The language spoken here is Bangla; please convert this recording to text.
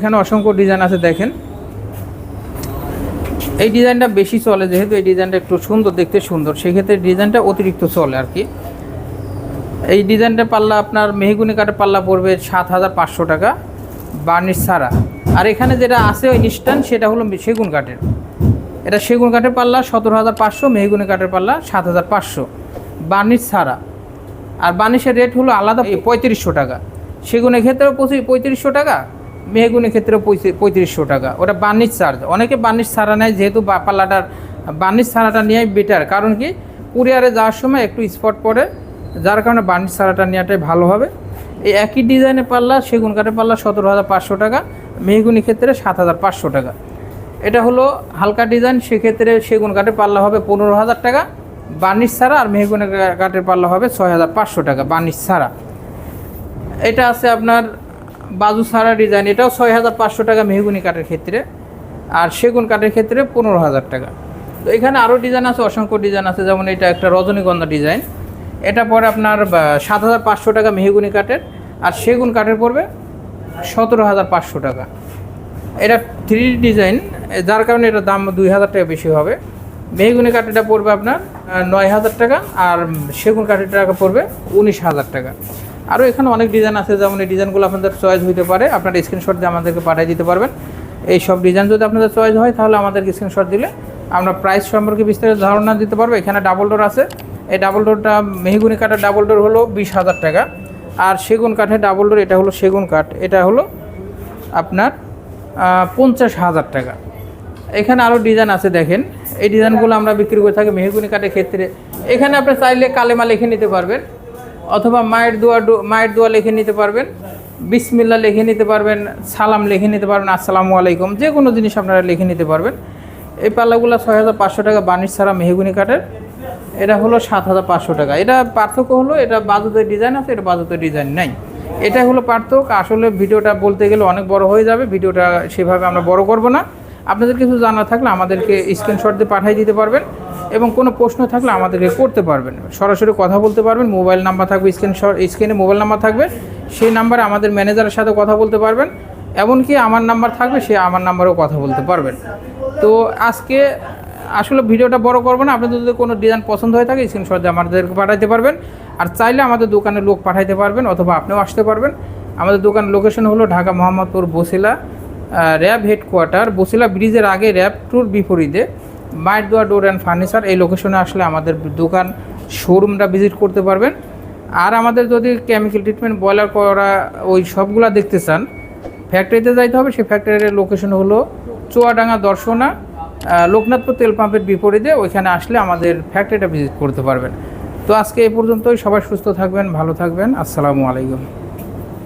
এখানে অসংখ্য ডিজাইন আছে, দেখেন। এই ডিজাইনটা বেশি চলে, যেহেতু এই ডিজাইনটা একটু সুন্দর, দেখতে সুন্দর, সেক্ষেত্রে ডিজাইনটা অতিরিক্ত চলে আর কি। এই ডিজাইনটা পাল্লা আপনার মেহগুনি কাঠের পাল্লা পড়বে সাত হাজার পাঁচশো টাকা, বার্নিশ ছাড়া। আর এখানে যেটা আছে ওই নিস্টান সেটা হলো সেগুন কাঠের। এটা সেগুন কাঠের পাল্লা সতেরো হাজার পাঁচশো, মেহগুনি কাঠের পাল্লা সাত হাজার পাঁচশো, বার্নিশ ছাড়া। আর বার্নিশের রেট হলো আলাদা পঁয়ত্রিশশো টাকা। সেগুনের ক্ষেত্রেও পঁচিশ পঁয়ত্রিশশো টাকা মেহগুনের পঁয়ত্রিশ- পঁয়ত্রিশশো টাকা। ওটা বার্নিশ চার্জ। অনেকে বার্নিশ ছাড়া নেয়, যেহেতু পাল্লাটার বার্নিশ ছাড়াটা নেওয়াই বেটার কারণ কি? কুরিয়ারে যাওয়ার সময় একটু স্পট পড়ে। যার কারণে বার্নিশ ছাড়াটা নেওয়াটাই ভালো হবে। এই একই ডিজাইনের পাল্লা, সেগুন কাঠের পাল্লা, সতেরো হাজার পাঁচশো টাকা। মেহগুনি ক্ষেত্রে সাত হাজার পাঁচশো টাকা। এটা হলো হালকা ডিজাইন সেক্ষেত্রে সেগুন কাঠের পাল্লা হবে পনেরো হাজার টাকা। বার্নিশ ছাড়া আর মেহগুনি কাঠের পাল্লা হবে ছয় হাজার পাঁচশো টাকা, বার্নিশ ছাড়া। এটা আছে আপনার বাজু ছাড়া ডিজাইন, এটাও ছয় হাজার পাঁচশো টাকা মেহগুনি কাঠের ক্ষেত্রে, আর সেগুন কাঠের ক্ষেত্রে পনেরো হাজার টাকা। তো এখানে আরও ডিজাইন আছে, অসংখ্য ডিজাইন আছে, যেমন এটা একটা রজনীগন্ধা ডিজাইন। এটা পরে আপনার সাত হাজার পাঁচশো টাকা মেহগুনি কাঠের, আর সেগুন কাঠের পড়বে সতেরো হাজার পাঁচশো টাকা। এটা থ্রি ডিজাইন, যার কারণে এটার দাম দুই হাজার টাকা বেশি হবে। মেহগুনি কাঠেরটা পড়বে আপনার নয় হাজার টাকা, আর সেগুন কাঠের টাকা পড়বে উনিশ হাজার টাকা। আরও এখানে অনেক ডিজাইন আছে, যেমন এই ডিজাইনগুলো আপনাদের চয়েস হতে পারে। আপনার স্ক্রিনশট দিয়ে আমাদেরকে পাঠিয়ে দিতে পারবেন। এই সব ডিজাইন যদি আপনাদের চয়েস হয়, তাহলে আমাদেরকে স্ক্রিনশট দিলে আমরা প্রাইস সম্পর্কে বিস্তারিত ধারণা দিতে পারব। এখানে ডাবল ডোর আছে। এই ডাবল ডোরটা মেহগুনি কাঠের ডাবল ডোর হলো বিশ হাজার টাকা। আর সেগুন কাঠের ডাবল ডোর এটা হলো সেগুন কাঠ। এটা হলো আপনার পঞ্চাশ হাজার টাকা। এখানে আরও ডিজাইন আছে, দেখেন। এই ডিজাইনগুলো আমরা বিক্রি করে থাকি মেহগুনি কাঠের ক্ষেত্রে। এখানে আপনি চাইলে কালেমা লিখে নিতে পারবেন। অথবা মায়ের দোয়া মায়ের দোয়া লিখে নিতে পারবেন, বিসমিল্লা লিখে নিতে পারবেন, সালাম লিখে নিতে পারবেন, আসসালামু আলাইকুম, যে কোনো জিনিস আপনারা লিখে নিতে পারবেন। এই পাল্লাগুলো ছয় হাজার পাঁচশো টাকা বার্নিশ ছাড়া মেহগুনি কাঠের, এটা হলো সাত হাজার পাঁচশো টাকা। এটা পার্থক্য হলো, এটা বাজুতের ডিজাইন আছে, এটা বাজুতের ডিজাইন নাই। এটা হলো পার্থক্য, আসলে ভিডিওটা বলতে গেলে অনেক বড় হয়ে যাবে, ভিডিওটা সেভাবে আমরা বড় করব না। আপনাদের কিছু জানা থাকলে আমাদেরকে স্ক্রিনশট দিয়ে পাঠিয়ে দিতে পারবেন। এবং কোনো প্রশ্ন থাকলে আমাদেরকে করতে পারবেন। সরাসরি কথা বলতে পারবেন, মোবাইল নাম্বার থাকবে স্ক্রিনশট স্ক্রিনে মোবাইল নাম্বার থাকবে। সেই নাম্বারে আমাদের ম্যানেজারের সাথে কথা বলতে পারবেন, এমনকি আমার নাম্বার থাকবে, সে আমার নাম্বারেও কথা বলতে পারবেন। তো আজকে আসলে ভিডিওটা বড় করব না, আপনাদের যদি কোনো ডিজাইন পছন্দ হয়ে থাকে স্ক্রিনশট দিয়ে আমাদেরকে পাঠাইতে পারবেন। আর চাইলে আমাদের দোকানে লোক পাঠাইতে পারবেন, অথবা আপনিও আসতে পারবেন। আমাদের দোকানের লোকেশন হলো ঢাকা মোহাম্মদপুর বসিলা র্যাব হেডকোয়ার্টার বসিলা ব্রিজের আগে র্যাব টুর বিপরীতে। মায়ের দোয়া ডোর অ্যান্ড ফার্নিচার, এই লোকেশনে আসলে আমাদের দোকান শোরুমটা ভিজিট করতে পারবেন। আর আমাদের যদি কেমিক্যাল ট্রিটমেন্ট বয়লার করা, ওই সবগুলা দেখতে চান ফ্যাক্টরিতে যাইতে হবে, সেই ফ্যাক্টরির লোকেশন হলো চুয়াডাঙ্গা দর্শনা লোকনাথপুর তেল পাম্পের বিপরীতে, ওইখানে আসলে আমাদের ফ্যাক্টরিটা ভিজিট করতে পারবেন। তো আজকে এই পর্যন্তই, সবাই সুস্থ থাকবেন, ভালো থাকবেন, আসসালামু আলাইকুম।